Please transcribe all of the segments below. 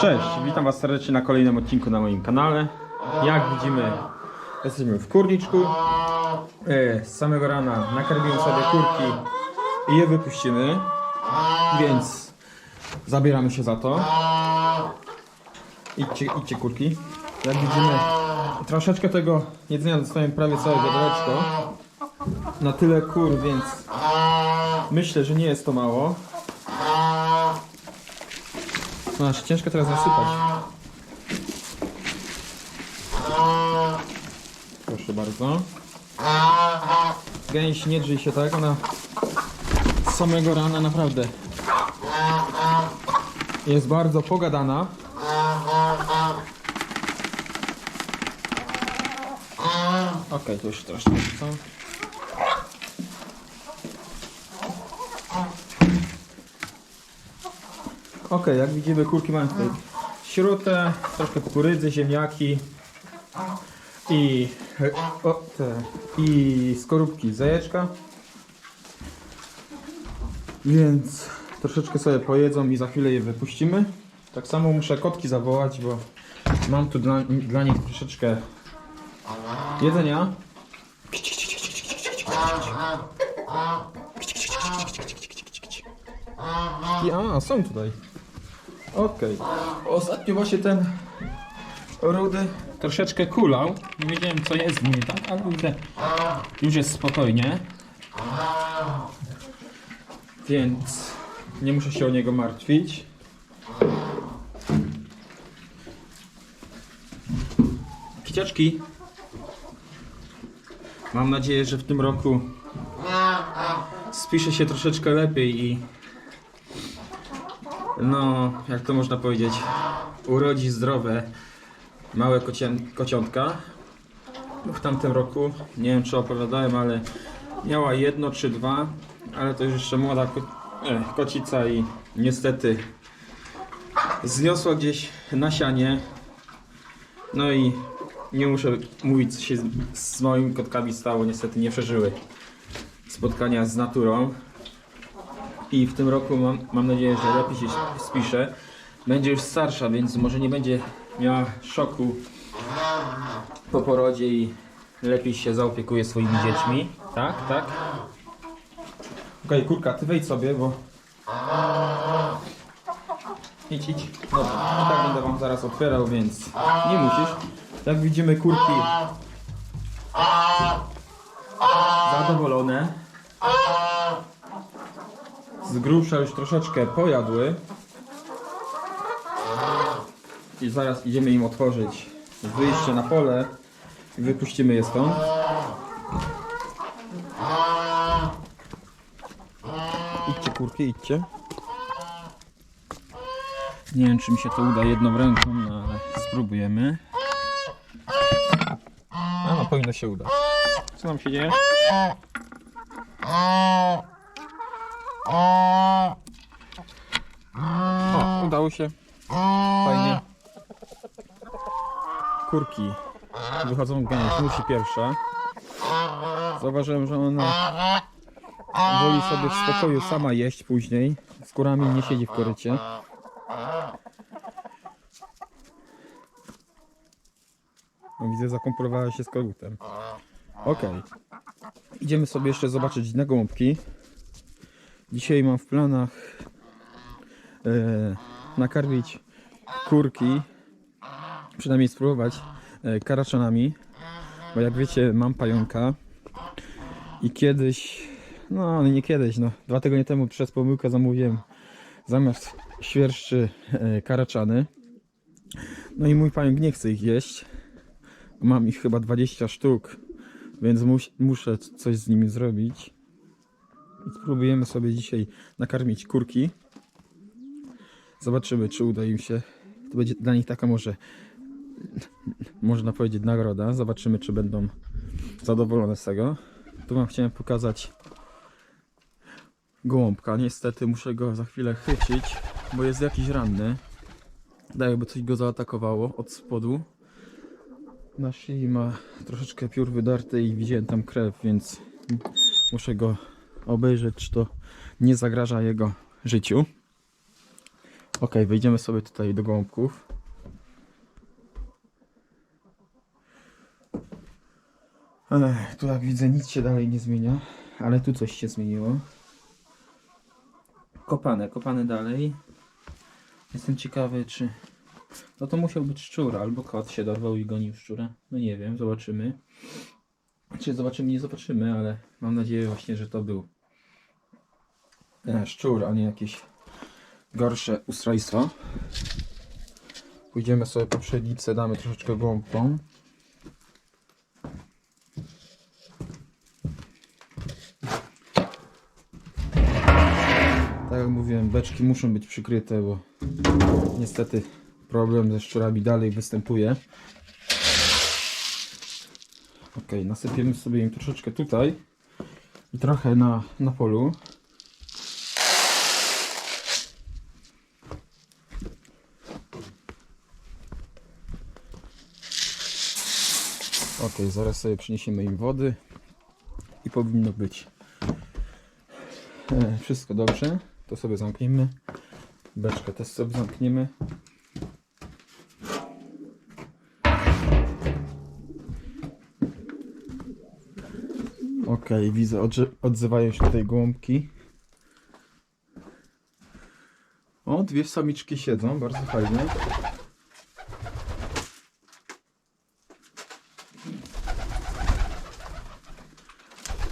Cześć, witam Was serdecznie na kolejnym odcinku na moim kanale. Jak widzimy, jesteśmy w kurniczku. E, Z samego rana nakarmiłem sobie kurki i je wypuścimy, więc zabieramy się za to. Idźcie, idźcie kurki. Jak widzimy, troszeczkę tego jedzenia dostałem prawie całe wiadereczko. Na tyle kur, więc myślę, że nie jest to mało. No, aż ciężko teraz zasypać. Proszę bardzo. Gęś nie drzyj się tak, ona z samego rana naprawdę jest bardzo pogadana. Okej, to już troszkę Okej, jak widzimy kurki mają tutaj śrutę, troszkę kukurydzy, ziemniaki i, o, te, i skorupki z jajeczka. Więc troszeczkę sobie pojedzą i za chwilę je wypuścimy. Tak samo muszę kotki zawołać, bo mam tu dla, dla nich troszeczkę jedzenia. I, a, są tutaj. Okej. Ostatnio właśnie ten rudy troszeczkę kulał. Nie wiedziałem co jest w nim, tak? Ale widzę, już jest spokojnie. Więc nie muszę się o niego martwić. Kiciaczki. Mam nadzieję, że w tym roku spisze się troszeczkę lepiej i no, jak to można powiedzieć, urodzi zdrowe małe kocie, kociątka. W tamtym roku, nie wiem czy opowiadałem, ale miała jedno czy dwa, ale to już jeszcze młoda ko e, kocica i niestety zniosła gdzieś nasianie. No i nie muszę mówić co się z, z moimi kotkami stało, niestety nie przeżyły spotkania z naturą. I w tym roku mam, mam nadzieję, że lepiej się spisze. Będzie już starsza, więc może nie będzie miała szoku po porodzie i lepiej się zaopiekuje swoimi dziećmi. Tak, tak. Okej, kurka, ty wejdź sobie, bo... Idź, idź. Dobra, i tak będę wam zaraz otwierał, więc nie musisz. Jak widzimy, kurki zadowolone z grubsza już troszeczkę pojadły. I zaraz idziemy im otworzyć wyjście na pole i wypuścimy je stąd. Idźcie kurki, idźcie. Nie wiem czy mi się to uda jedną ręką, no ale spróbujemy. A no powinno się udać. Co nam się dzieje? O, udało się. Fajnie. Kurki wychodzą gęś, musi pierwsza. Zauważyłem, że ona woli sobie w spokoju sama jeść później. Z kurami nie siedzi w korycie. No, widzę, zakomponowała się z kogutem. Okej. Idziemy sobie jeszcze zobaczyć na gołąbki. Dzisiaj mam w planach e, nakarmić kurki, przynajmniej spróbować e, karaczanami, bo jak wiecie mam pająka i kiedyś, no nie kiedyś, no dwa tygodnie temu przez pomyłkę zamówiłem zamiast świerszczy e, karaczany. No i mój pająk nie chce ich jeść. Mam ich chyba 20 sztuk, więc mus, muszę coś z nimi zrobić. Spróbujemy sobie dzisiaj nakarmić kurki. Zobaczymy, czy uda im się. To będzie dla nich taka może, można powiedzieć, nagroda. Zobaczymy, czy będą zadowolone z tego. Tu wam chciałem pokazać gołąbka. Niestety muszę go za chwilę chwycić, bo jest jakiś ranny. Daje, jakby coś go zaatakowało od spodu. Na szyi ma troszeczkę piór wydarte i widziałem tam krew, więc muszę go obejrzeć, czy to nie zagraża jego życiu. Ok, wejdziemy sobie tutaj do gołąbków. Ech, tu jak widzę nic się dalej nie zmienia, ale tu coś się zmieniło. Kopane, kopane dalej. Jestem ciekawy czy... No to musiał być szczur, albo kot się dorwał i gonił szczura. No nie wiem, zobaczymy. Czy zobaczymy, nie zobaczymy, ale mam nadzieję właśnie, że to był szczur, a nie jakieś gorsze ustrojstwo. Pójdziemy sobie po pszenicę, damy troszeczkę gąbką. Tak jak mówiłem, beczki muszą być przykryte, bo niestety problem ze szczurami dalej występuje. Ok, nasypiemy sobie im troszeczkę tutaj i trochę na, na polu. Ok, zaraz sobie przyniesiemy im wody i powinno być e, wszystko dobrze. To sobie zamkniemy. Beczkę też sobie zamkniemy. Ok, widzę, odzywają się tutaj gołąbki. O, dwie samiczki siedzą, bardzo fajnie.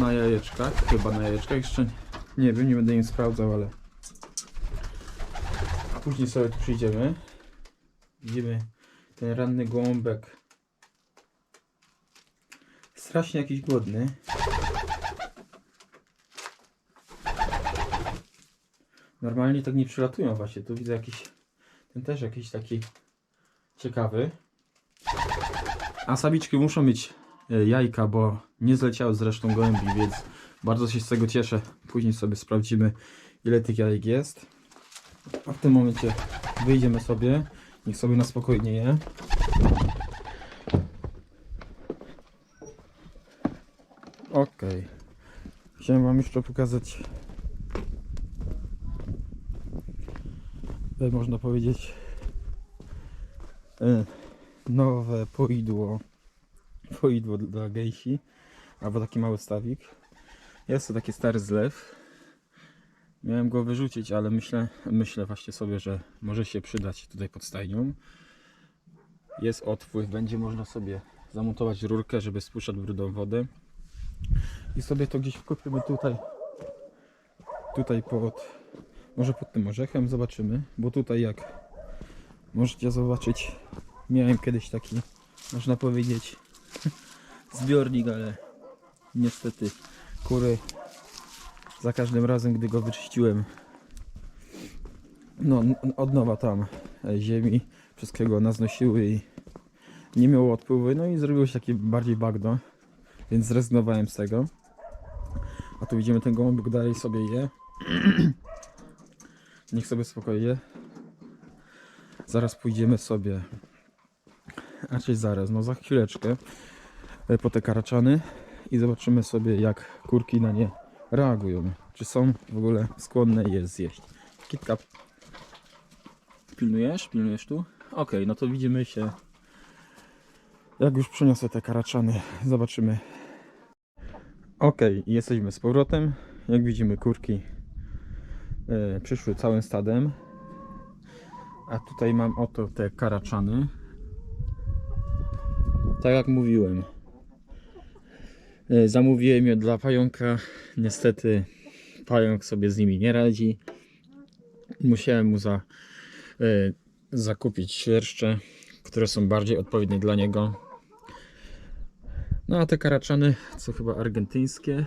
Na jajeczkach, chyba na jajeczkach, jeszcze nie wiem, nie będę im sprawdzał, ale później sobie tu przyjdziemy. Widzimy ten ranny gołąbek. Strasznie jakiś głodny. Normalnie tak nie przylatują właśnie. Tu widzę jakiś. Ten też jakiś taki ciekawy. A samiczki muszą mieć e, jajka, bo nie zleciały z resztą gołębi, więc bardzo się z tego cieszę. Później sobie sprawdzimy ile tych jajek jest. A w tym momencie wyjdziemy sobie. Niech sobie na spokojnie je. Okej. Chciałem wam jeszcze pokazać e, można powiedzieć e, nowe poidło poidło dla gejsi albo taki mały stawik. Jest to taki stary zlew. Miałem go wyrzucić, ale myślę, myślę właśnie sobie, że może się przydać tutaj pod stajnią. Jest otwór, będzie można sobie zamontować rurkę, żeby spuszczać brudą wodę. I sobie to gdzieś wkopimy tutaj tutaj pod może pod tym orzechem zobaczymy. Bo tutaj jak możecie zobaczyć miałem kiedyś taki można powiedzieć zbiornik ale niestety kury za każdym razem gdy go wyczyściłem no od nowa tam e, ziemi wszystkiego naznosiły i nie miało odpływu no i zrobiło się takie bardziej bagno więc zrezygnowałem z tego. A tu widzimy ten gołąbek dalej sobie je. Niech sobie spokojnie. Zaraz pójdziemy sobie. Raczej zaraz, no za chwileczkę e, po te karaczany i zobaczymy sobie jak kurki na nie reagują. Czy są w ogóle skłonne je zjeść. Kitka. Pilnujesz? Pilnujesz tu? Okej, no to widzimy się jak już przyniosę te karaczany. Zobaczymy Ok, jesteśmy z powrotem. Jak widzimy, kurki e, przyszły całym stadem. A tutaj mam oto te karaczany. Tak jak mówiłem, zamówiłem je dla pająka. Niestety, pająk sobie z nimi nie radzi. Musiałem mu za, e, zakupić świerszcze, które są bardziej odpowiednie dla niego. No a te karaczany, co chyba argentyńskie,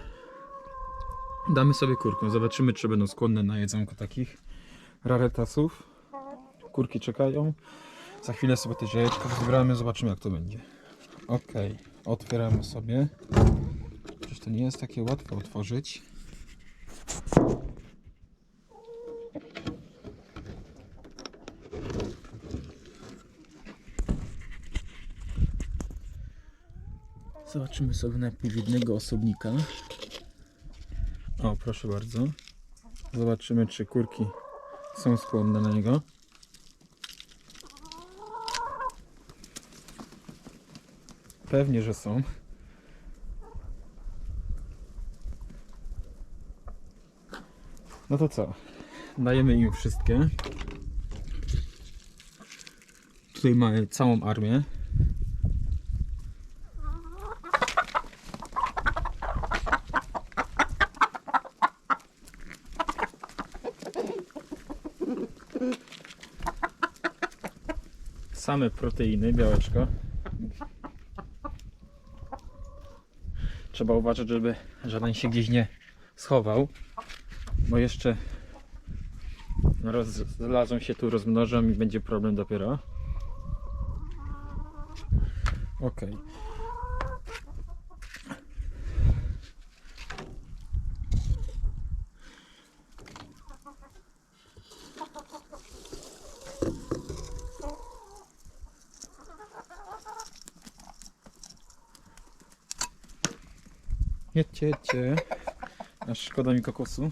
damy sobie kurkom. Zobaczymy, czy będą skłonne na jedzonko takich raretasów. Kurki czekają. Za chwilę sobie te jajeczka zbieramy, zobaczymy jak to będzie. Ok, otwieramy sobie. To nie jest takie łatwo otworzyć. Zobaczymy sobie najpierw jednego osobnika. O, proszę bardzo. Zobaczymy, czy kurki są skłonne na niego. Pewnie, że są. No to co? Dajemy im wszystkie. Tutaj mamy całą armię. Same proteiny, białeczko. Trzeba uważać, żeby żaden się gdzieś nie schował, bo jeszcze rozlazą się tu, rozmnożą i będzie problem dopiero. Ok. Jedźcie, jedźcie. Aż szkoda mi kokosu.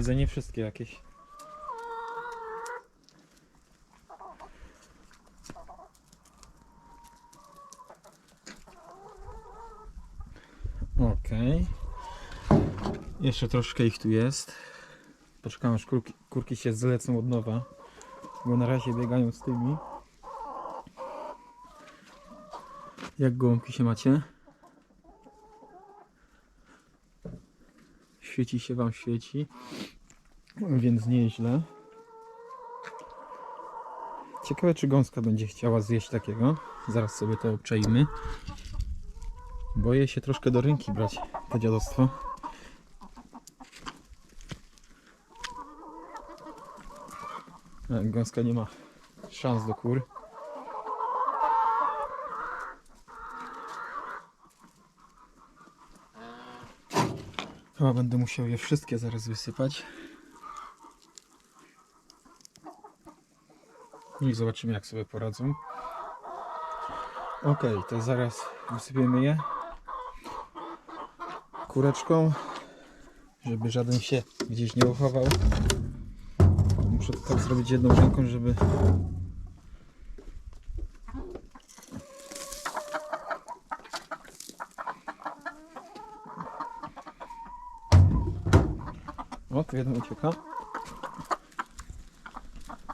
Widzę nie wszystkie jakieś. Okej. Jeszcze troszkę ich tu jest. Poczekam aż kurki, kurki się zlecą od nowa. Bo na razie biegają z tymi. Jak gołąbki się macie? Świeci się wam świeci. Więc nieźle. Ciekawe czy gąska będzie chciała zjeść takiego. Zaraz sobie to obczajmy. Boję się troszkę do ręki brać to dziadostwo. E, Gąska nie ma szans do kur. Chyba będę musiał je wszystkie zaraz wysypać. I zobaczymy jak sobie poradzą. Ok, to zaraz wysypiemy je kureczką, żeby żaden się gdzieś nie uchował. Muszę to tak zrobić jedną ręką, żeby O, tu jeden ucieka.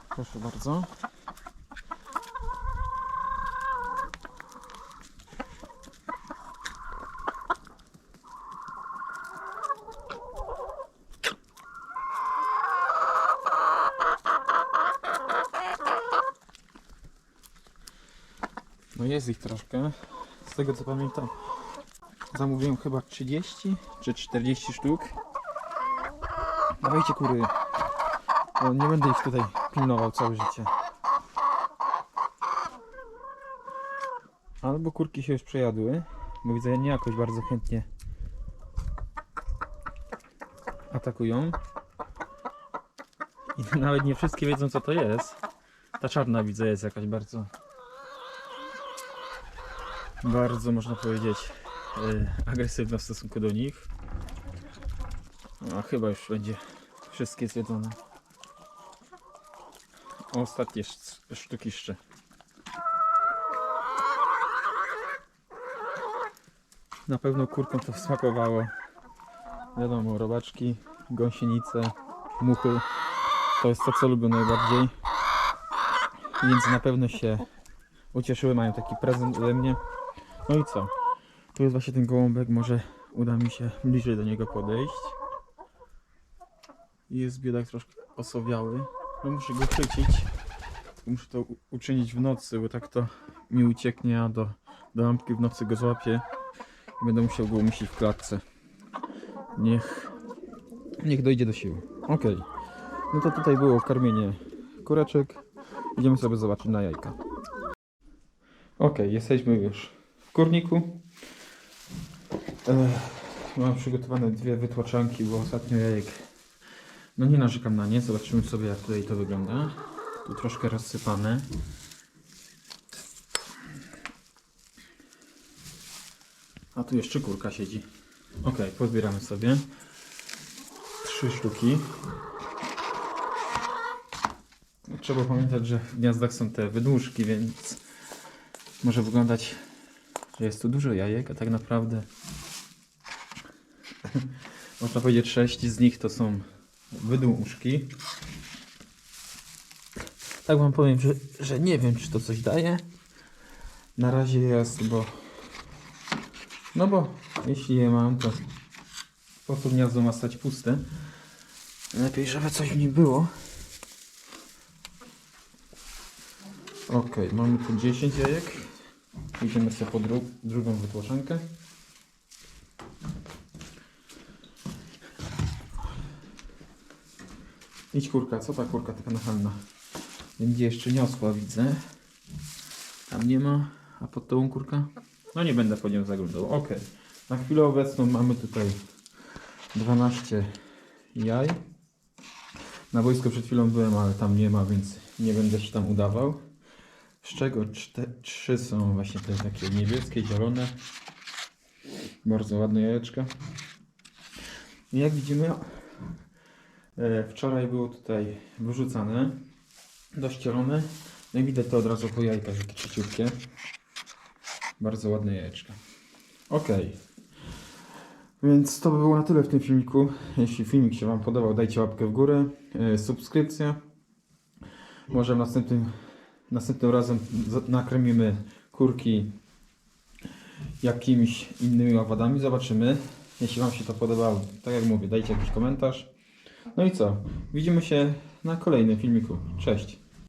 Proszę bardzo. No jest ich troszkę. Z tego co pamiętam, zamówiłem chyba 30 czy 40 sztuk. Dawajcie kury. No, nie będę ich tutaj pilnował całe życie. Albo kurki się już przejadły, bo widzę nie jakoś bardzo chętnie atakują. I nawet nie wszystkie wiedzą co to jest. Ta czarna widzę jest jakaś bardzo bardzo można powiedzieć yy, agresywna w stosunku do nich. A chyba już będzie wszystkie zjedzone. Ostatnie sz- sztuki jeszcze. Na pewno kurkom to smakowało. Wiadomo, robaczki, gąsienice, muchy. To jest to, co lubią najbardziej. Więc na pewno się ucieszyły, mają taki prezent ode mnie. No i co? Tu jest właśnie ten gołąbek, może uda mi się bliżej do niego podejść. Jest biedak troszkę osowiały. No muszę go chwycić. Muszę to uczynić w nocy, bo tak to mi ucieknie, a do, do lampki w nocy go złapię. I będę musiał go umieścić w klatce. Niech, niech dojdzie do siły. Ok. No to tutaj było karmienie kureczek. Idziemy sobie zobaczyć na jajka. Ok, jesteśmy już w kurniku. Ech, mam przygotowane dwie wytłaczanki, bo ostatnio jajek no nie narzekam na nie, zobaczymy sobie jak tutaj to wygląda. Tu troszkę rozsypane. A tu jeszcze kurka siedzi. Ok, pozbieramy sobie. Trzy sztuki. Trzeba pamiętać, że w gniazdach są te wydłużki, więc może wyglądać, że jest tu dużo jajek, a tak naprawdę można powiedzieć, sześć z nich to są wydłużki. Tak wam powiem, że, że nie wiem, czy to coś daje. Na razie jest, bo no bo jeśli je mam, to po co gniazdo ma stać puste? Lepiej, żeby coś w nim było. Ok, mamy tu 10 jajek. Idziemy sobie po dru drugą wytłoczankę. Idź kurka, co ta kurka taka nachalna? Będzie jeszcze niosła, widzę. Tam nie ma. A pod tą kurka? No nie będę po nią zaglądał. Ok. Na chwilę obecną mamy tutaj 12 jaj. Na boisku przed chwilą byłem, ale tam nie ma, więc nie będę się tam udawał. Z czego 3 są właśnie te takie niebieskie, zielone. Bardzo ładne jajeczka. I jak widzimy, wczoraj było tutaj wyrzucane, dościelone. No i widać to od razu po jajkach, jakie trzeciutkie. Bardzo ładne jajeczka. Ok. Więc to by było na tyle w tym filmiku. Jeśli filmik się Wam podobał, dajcie łapkę w górę, e, subskrypcja. Może następnym, następnym razem nakrmimy kurki jakimiś innymi owadami. Zobaczymy. Jeśli Wam się to podobało, tak jak mówię, dajcie jakiś komentarz. No i co? Widzimy się na kolejnym filmiku. Cześć!